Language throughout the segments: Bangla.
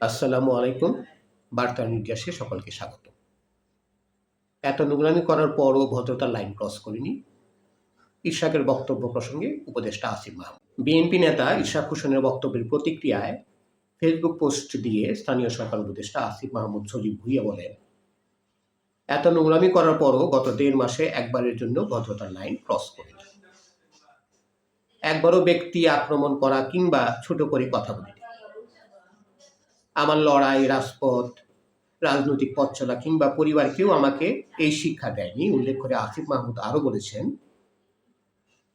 আসসালামু আলাইকুম। বার্তা নির্যাসে সকলকে স্বাগত। এত নোংরামি করার পরও ভদ্রতার লাইন ক্রস করিনি। ইশাকের বক্তব্য প্রসঙ্গে উপদেষ্টা আসিফ মাহমুদ। বিএনপি নেতা ইশাক হোসেনের বক্তব্যের প্রতিক্রিয়ায় ফেসবুক পোস্ট দিয়ে স্থানীয় সরকার উপদেষ্টা আসিফ মাহমুদ সজীব ভুইয়া বলেন, এত নোংরামি করার পরও গত দেড় মাসে একবারের জন্য ভদ্রতার লাইন ক্রস করিনি। একবারও ব্যক্তি আক্রমণ করা কিংবা ছোট করে কথা বলিনি। আমার লড়াই, রাজপথ, রাজনৈতিক পথ চলা কিংবা পরিবার কেউ আমাকে এই শিক্ষা দেয়নি, উল্লেখ করে আসিফ মাহমুদ আরও বলেছেন।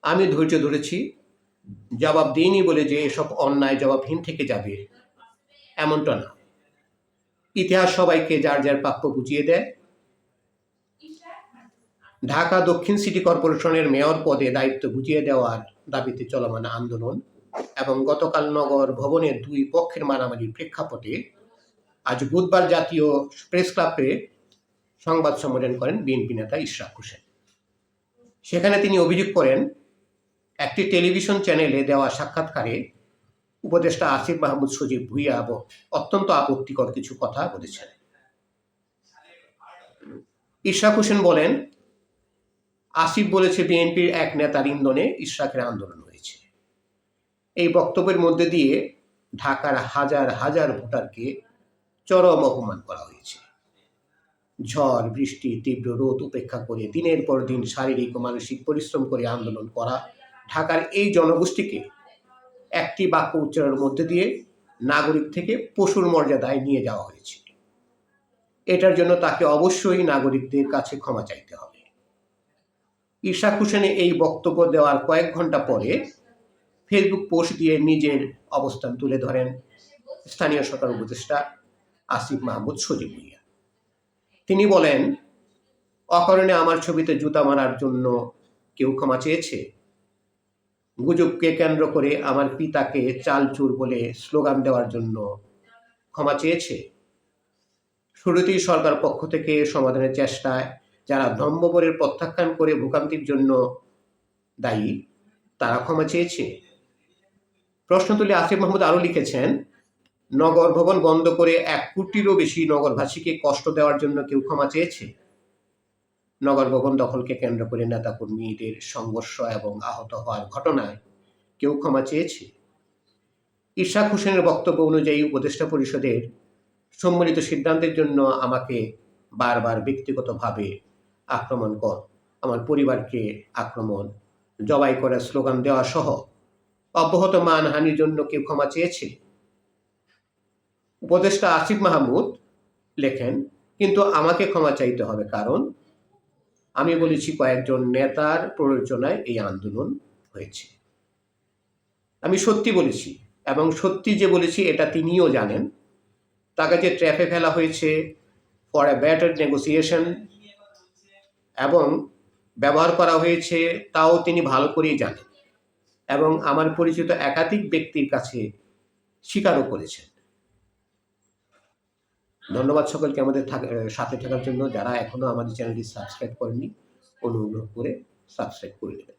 আমি ধৈর্য ধরেছি, জবাব দিইনি বলে যে এসব অন্যায় জবাবহীন থেকে যাবে, এমনটা না। ইতিহাস সবাইকে যার যার প্রাপ্য বুঝিয়ে দেয়। ঢাকা দক্ষিণ সিটি কর্পোরেশনের মেয়র পদে দায়িত্ব বুঝিয়ে দেওয়ার দাবিতে চলমান আন্দোলন এবং গতকাল নগর ভবনের দুই পক্ষের মারামারির প্রেক্ষাপটে আজ বুধবার জাতীয় প্রেস ক্লাবে সংবাদ সম্মেলন করেন বিএনপি নেতা ইশরাক হোসেন। সেখানে তিনি অভিযোগ করেন, একটি টেলিভিশন চ্যানেলে দেওয়া সাক্ষাৎকারে উপদেষ্টা আসিফ মাহমুদ সজীব ভুইয়া অত্যন্ত আপত্তিকর কিছু কথা বলেছেন। ইশরাক হোসেন বলেন, আসিফ বলেছে বিএনপির এক নেতার ইন্ধনে ইশরাকের আন্দোলন হয়েছে। এই বক্তব্যের মধ্যে দিয়ে ঢাকার হাজার হাজার ভোটারকে চরম অপমান করা হয়েছে। ঝড়, বৃষ্টি, তীব্র রোদ উপেক্ষা করে দিনের পর দিন শারীরিক ও মানসিক পরিশ্রম করে আন্দোলন করা ঢাকার এই জনগোষ্ঠীকে একটি বাক্য উচ্চারণের মধ্যে দিয়ে নাগরিক থেকে পশুর মর্যাদায় নিয়ে যাওয়া হয়েছে। এটার জন্য তাকে অবশ্যই নাগরিকদের কাছে ক্ষমা চাইতে হবে। ইশাক হোসেনের এই বক্তব্য দেওয়ার কয়েক ঘণ্টা পরে ফেসবুক পোস্ট দিয়ে নিজের অবস্থান তুলে ধরেন স্থানীয় সরকার উপদেষ্টা আসিফ মাহমুদ সজীব ভুইয়া তিনি বলেন, অকারণে আমার ছবিতে জুতা মারার জন্য কেউ ক্ষমা চেয়েছে? গুজবকে কেন্দ্র করে আমার পিতাকে চালচুর বলে স্লোগান দেওয়ার জন্য ক্ষমা চেয়েছে? শুরুতেই সরকার পক্ষ থেকে সমাধানের চেষ্টায় যারা ধম্বপরের প্রত্যাখ্যান করে ভূকান্তির জন্য দায়ী, তারা ক্ষমা চেয়েছে। প্রশ্ন তুলে আসিফ মাহমুদ আরও লিখেছেন, নগর ভবন বন্ধ করে এক কোটিরও বেশি নগরবাসীকে কষ্ট দেওয়ার জন্য কেউ ক্ষমা চেয়েছে? নগর ভবন দখলকে কেন্দ্র করে নেতাকর্মীদের সংঘর্ষ এবং আহত হওয়ার ঘটনায় কেউ ক্ষমা চেয়েছে? ইশাক হোসেনের বক্তব্য অনুযায়ী উপদেষ্টা পরিষদের সম্মিলিত সিদ্ধান্তের জন্য আমাকে বারবার ব্যক্তিগতভাবে আক্রমণ কর, আমার পরিবারকে আক্রমণ, জবাই করার স্লোগান দেওয়া সহ অব্যাহত মানহানির জন্য কেউ ক্ষমা চেয়েছে? উপদেষ্টা আসিফ মাহমুদ লেখেন, কিন্তু আমাকে ক্ষমা চাইতে হবে কারণ আমি বলেছি কয়েকজন নেতার প্ররোচনায় এই আন্দোলন হয়েছে। আমি সত্যি বলেছি এবং সত্যি যে বলেছি এটা তিনিও জানেন। তাকে যে ট্র্যাপে ফেলা হয়েছে ফর এ ব্যাটার নেগোসিয়েশন এবং ব্যবহার করা হয়েছে, তাও তিনি ভালো করেই জানেন। এবং আমার পরিচিত একাধিক ব্যক্তির কাছে স্বীকারও করেছেন। ধন্যবাদ সকলকে আমাদের সাথে থাকার জন্য। যারা এখনও আমাদের চ্যানেলটি সাবস্ক্রাইব করেননি, অনুগ্রহ করে সাবস্ক্রাইব করে নেবেন